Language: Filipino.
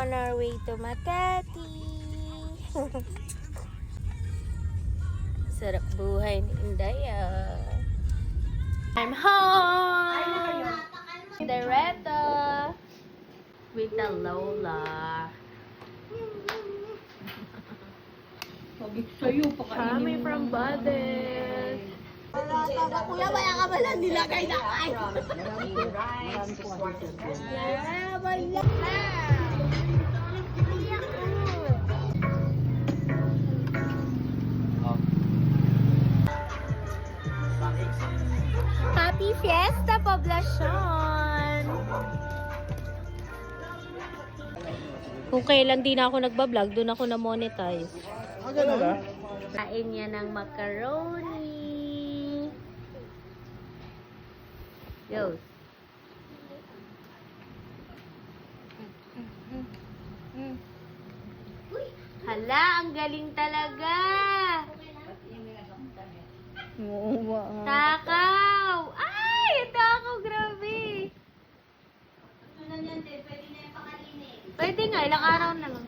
on our way to Makati. Sarap buhay ni Indaya. I'm home! Diretto! With the Lola. Ko sa'yo, Kami from Bades. Kuya, wala ka pala nilagay na ay. Happy Fiesta, poblasyon! Kung kailan din ako nagbablog, doon ako na-monetize. Ah, ganun ba? Kain niya ng macaroni. Yo. Hala, ang galing talaga. Oo ba? Takaw! Ay, takaw, grabe. Pwede nga, ilang araw na.